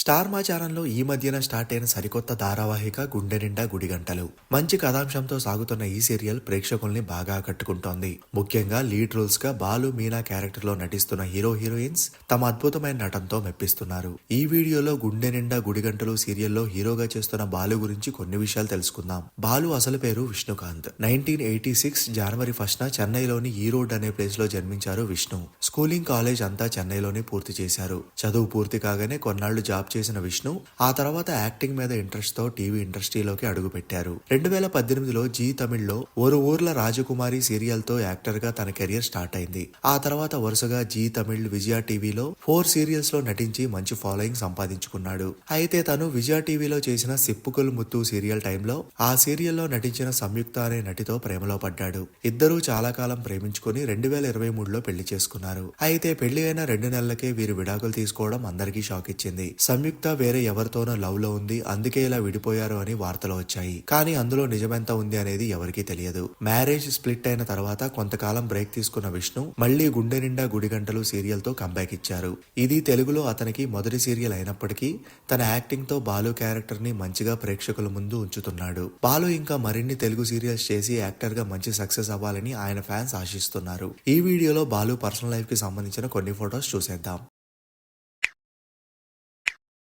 Star మా ఛానల్లో ఈ మధ్యన స్టార్ట్ అయిన సరికొత్త ధారావాహిక గుండె నిండా గుడిగంటలు మంచి కథాంశంతో సాగుతున్న ఈ సీరియల్ ప్రేక్షకుల్ని బాగా ఆకట్టుకుంటోంది. ముఖ్యంగా లీడ్ రోల్స్గా బాలు మీనా క్యారెక్టర్లో నటిస్తున్న హీరో హీరోయిన్స్ తమ అద్భుతమైన నటనతో మెప్పిస్తున్నారు. ఈ వీడియోలో గుండె నిండా గుడిగంటలు సీరియల్లో హీరోగా చేస్తున్న బాలు గురించి కొన్ని విషయాలు తెలుసుకుందాం. బాలు అసలు పేరు Vishnukanth. Nineteen eighty six January first న చెన్నైలోని ఈ రోడ్ అనే ప్లేస్లో జన్మించారు విష్ణు. స్కూలింగ్ కాలేజ్ అంతా చెన్నైలోనే పూర్తి చేశారు. చదువు పూర్తి కాగానే కొన్నాళ్ళు జాబ్ చేసిన విష్ణు ఆ తర్వాత యాక్టింగ్ మీద ఇంట్రెస్ట్తో టీవీ ఇండస్ట్రీలోకి అడుగుపెట్టారు. రెండు వేల పద్దెనిమిదిలో జీ తమిళ్ళో ఓరు ఊర్ల రాజకుమారి సీరియల్తో యాక్టర్గా తన కెరియర్ స్టార్ట్ అయింది. ఆ తర్వాత వరుసగా జీ తమిళ్ విజయ టీవీలో ఫోర్ సీరియల్స్లో నటించి మంచి ఫాలోయింగ్ సంపాదించుకున్నాడు. అయితే తను విజయ టీవీలో చేసిన సిప్పుకుల్ ముత్తు సీరియల్ టైంలో ఆ సీరియల్లో నటించిన సంయుక్త అనే నటితో ప్రేమలో పడ్డాడు. ఇద్దరూ చాలా కాలం ప్రేమించుకుని రెండు వేల ఇరవై మూడులో పెళ్ళి చేసుకున్నారు. అయితే పెళ్ళి అయిన రెండు నెలలకే వీరు విడాకులు తీసుకోవడం అందరికీ షాక్ ఇచ్చింది. సంయుక్త వేరే ఎవరితోనో లవ్లో ఉంది అందుకే ఇలా విడిపోయారు అని వార్తలు వచ్చాయి. కానీ అందులో నిజమెంత ఉంది అనేది ఎవరికీ తెలియదు. మ్యారేజ్ స్ప్లిట్ అయిన తర్వాత కొంతకాలం బ్రేక్ తీసుకున్న విష్ణు మళ్ళీ గుండె నిండా గుడిగంటలు సీరియల్తో కంబ్యాక్ ఇచ్చారు. ఇది తెలుగులో అతనికి మొదటి సీరియల్ అయినప్పటికీ తన యాక్టింగ్తో బాలు క్యారెక్టర్ని మంచిగా ప్రేక్షకుల ముందు ఉంచుతున్నాడు. బాలు ఇంకా మరిన్ని తెలుగు సీరియల్స్ చేసి యాక్టర్గా మంచి సక్సెస్ అవ్వాలని ఆయన ఫ్యాన్స్ ఆశిస్తున్నారు. ఈ వీడియోలో బాలు పర్సనల్ లైఫ్కి సంబంధించిన కొన్ని ఫొటోస్ చూసేద్దాం.